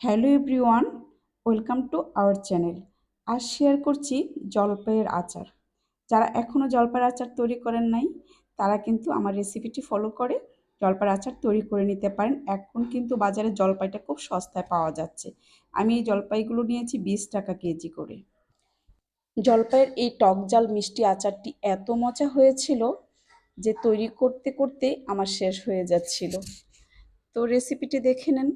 Hello everyone, welcome to our channel. আজ share করছি জলপাইয়ের আচার। যারা এখনও জলপাইয়ের আচার তৈরি করেন নাই, তারা কিন্তু আমার রেসিপিটি ফলো করে জলপাইয়ের আচার তৈরি করে নিতে পারেন। এখন কিন্তু বাজারে জলপাইটা খুব সস্তায় পাওয়া যাচ্ছে। আমি এই জলপাইগুলো নিয়েছি বিশ টাকা কেজি করে। জলপাইয়ের এই টক জাল মিষ্টি আচারটি এত মজা হয়েছিল যে তৈরি করতে করতে আমার শেষ হয়ে যাচ্ছিল। তো রেসিপিটি দেখে নেন।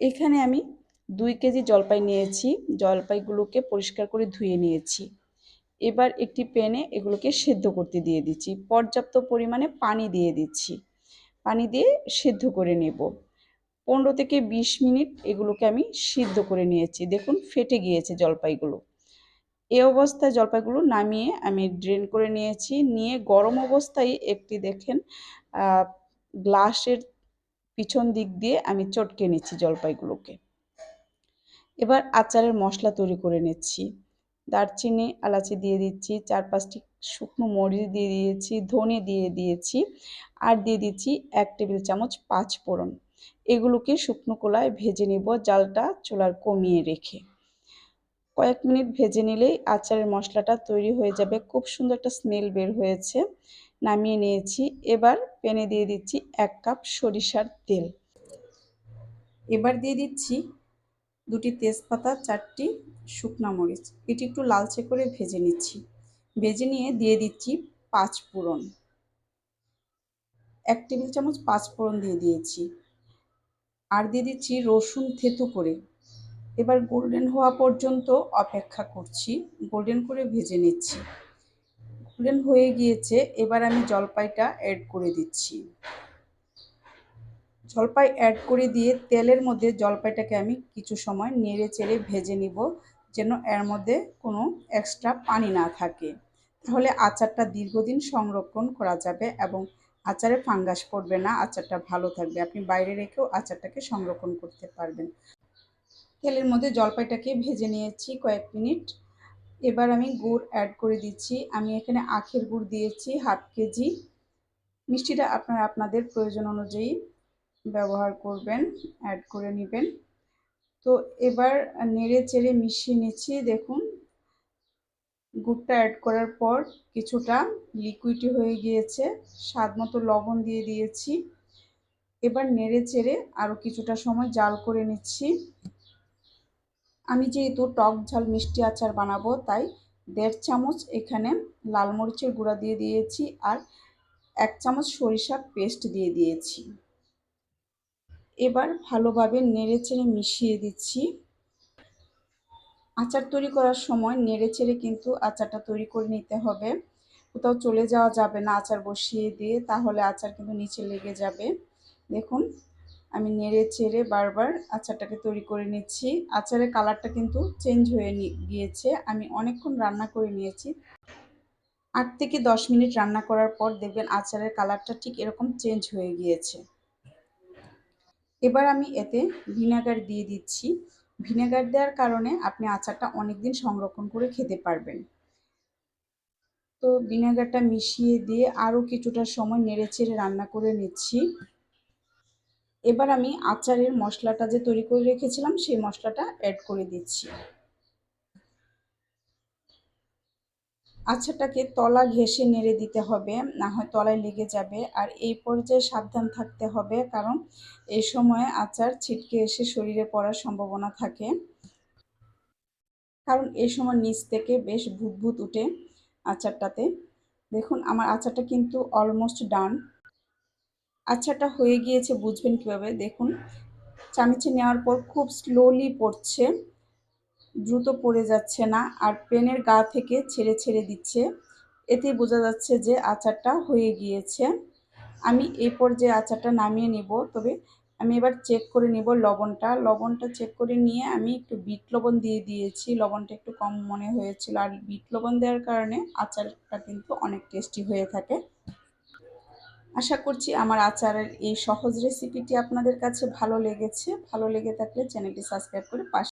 এখানে আমি দুই কেজি জলপাই নিয়েছি। জলপাইগুলোকে পরিষ্কার করে ধুয়ে নিয়েছি। এবার একটি প্যানে এগুলোকে সেদ্ধ করতে দিয়ে দিচ্ছি। পর্যাপ্ত পরিমাণে পানি দিয়ে দিচ্ছি। পানি দিয়ে সেদ্ধ করে নেব। পনেরো থেকে বিশ মিনিট এগুলোকে আমি সিদ্ধ করে নিয়েছি। দেখুন, ফেটে গিয়েছে জলপাইগুলো। এ অবস্থায় জলপাইগুলো নামিয়ে আমি ড্রেন করে নিয়েছি। নিয়ে গরম অবস্থায় একটি দেখেন গ্লাসের পিছন দিক দিয়ে আমি চটকে নিচ্ছি জলপাইগুলোকে। এবার আচারের মশলা তৈরি করে নিচ্ছি। দারচিনি, এলাচি দিয়ে দিচ্ছি, চার পাঁচটি শুকনো মরিচ দিয়ে দিয়েছি, ধনে দিয়ে দিয়েছি, আর দিয়ে দিচ্ছি এক টেবিল চামচ পাঁচ ফোড়ন। এগুলোকে শুকনো কোলায় ভেজে নিব, জালটা চুলার কমিয়ে রেখে। কয়েক মিনিট ভেজে নিলেই আচারের মশলাটা তৈরি হয়ে যাবে। খুব সুন্দর একটা স্মেল বের হয়েছে। নামিয়ে নিয়েছি। এবার প্যানে দিয়ে দিচ্ছি এক কাপ সরিষার তেল। এবার দিয়ে দিচ্ছি দুটি তেজপাতা, চারটি শুকনা মরিচ। এটি একটু লালচে করে ভেজে নিচ্ছি। ভেজে নিয়ে দিয়ে দিচ্ছি পাঁচ ফোড়ন। এক টেবিল চামচ পাঁচ ফোড়ন দিয়ে দিয়েছি। আর দিয়ে দিচ্ছি রসুন থেতু করে। এবার গোল্ডেন হওয়া পর্যন্ত অপেক্ষা করছি। গোল্ডেন করে ভেজে নিচ্ছি। গোল্ডেন হয়ে গিয়েছে, এবার আমি জলপাইটা অ্যাড করে দিচ্ছি। জলপাই অ্যাড করে দিয়ে তেলের মধ্যে জলপাইটাকে আমি কিছু সময় নেড়ে চেড়ে ভেজে নিব, যেন এর মধ্যে কোনো এক্সট্রা পানি না থাকে। তাহলে আচারটা দীর্ঘদিন সংরক্ষণ করা যাবে এবং আচারে ফাঙ্গাস পড়বে না, আচারটা ভালো থাকবে। আপনি বাইরে রেখেও আচারটাকে সংরক্ষণ করতে পারবেন। তেলের মধ্যে জলপাইটাকে ভেজে নিয়েছি কয়েক মিনিট। এবার আমি গুড় অ্যাড করে দিচ্ছি। আমি এখানে আখের গুড় দিয়েছি হাফ কেজি। মিষ্টিটা আপনারা আপনাদের প্রয়োজন অনুযায়ী ব্যবহার করবেন অ্যাড করে নেবেন। তো এবার নেড়ে চেড়ে মিশিয়ে নিচ্ছি, দেখুন। গুড়টা অ্যাড করার পর কিছুটা লিকুইডি হয়ে গিয়েছে। স্বাদ মতো লবণ দিয়ে দিয়েছি। এবার নেড়ে চেড়ে আরও কিছুটা সময় জাল করে নিচ্ছি। আমি যেহেতু টক ঝাল মিষ্টি আচার বানাবো, তাই দেড় চামচ এখানে লাল মরিচের গুঁড়া দিয়ে দিয়েছি আর এক চামচ সরিষার পেস্ট দিয়ে দিয়েছি। এবার ভালোভাবে নেড়ে চেড়ে মিশিয়ে দিচ্ছি। আচার তৈরি করার সময় নেড়ে চেড়ে কিন্তু আচারটা তৈরি করে নিতে হবে। কোথাও চলে যাওয়া যাবে না আচার বসিয়ে দিয়ে, তাহলে আচার কিন্তু নিচে লেগে যাবে। দেখুন আমি নেড়ে চেড়ে বারবার আচারটাকে তৈরি করে নিচ্ছি। আচারের কালারটা কিন্তু চেঞ্জ হয়ে গিয়েছে। আমি অনেকক্ষণ রান্না করে নিয়েছি। আট থেকে দশ মিনিট রান্না করার পর দেখবেন আচারের কালারটা ঠিক এরকম চেঞ্জ হয়ে গিয়েছে। এবার আমি এতে ভিনেগার দিয়ে দিচ্ছি। ভিনেগার দেওয়ার কারণে আপনি আচারটা অনেক দিন সংরক্ষণ করে খেতে পারবেন। তো ভিনেগারটা মিশিয়ে দিয়ে আরও কিছুটা সময় নেড়ে চেড়ে রান্না করে নিচ্ছি। এবার আমি আচারের মশলাটা যে তৈরি করে রেখেছিলাম, সেই মশলাটা অ্যাড করে দিচ্ছি। আচারটাকে তলা ঘেসে নেড়ে দিতে হবে, না হয় তলায় লেগে যাবে। আর এই পর্যায়ে সাবধান থাকতে হবে, কারণ এই সময়ে আচার ছিটকে এসে শরীরে পড়ার সম্ভাবনা থাকে। কারণ এই সময় নিচ থেকে বেশ ভূত উঠে আচারটাতে। দেখুন, আমার আচারটা কিন্তু অলমোস্ট ডান আচারটা হয়ে গিয়েছে, বুঝবেন কীভাবে? দেখুন, চামিচে নেওয়ার পর খুব স্লোলি পড়ছে, দ্রুত পড়ে যাচ্ছে না, আর পেনের গা থেকে ছেড়ে ছেড়ে দিচ্ছে। এতে বোঝা যাচ্ছে যে আচারটা হয়ে গিয়েছে। আমি এই পর্যায়ে আচারটা নামিয়ে নিব, তবে আমি এবার চেক করে নিব লবণটা। লবণটা চেক করে নিয়ে আমি একটু বিট লবণ দিয়ে দিয়েছি। লবণটা একটু কম মনে হয়েছিল, আর বিট লবণ দেওয়ার কারণে আচারটা কিন্তু অনেক টেস্টি হয়ে থাকে। আশা করছি আমার আচারের এই সহজ রেসিপিটি আপনাদের কাছে ভালো লেগেছে। ভালো লেগে থাকলে চ্যানেলটি সাবস্ক্রাইব করে পাশে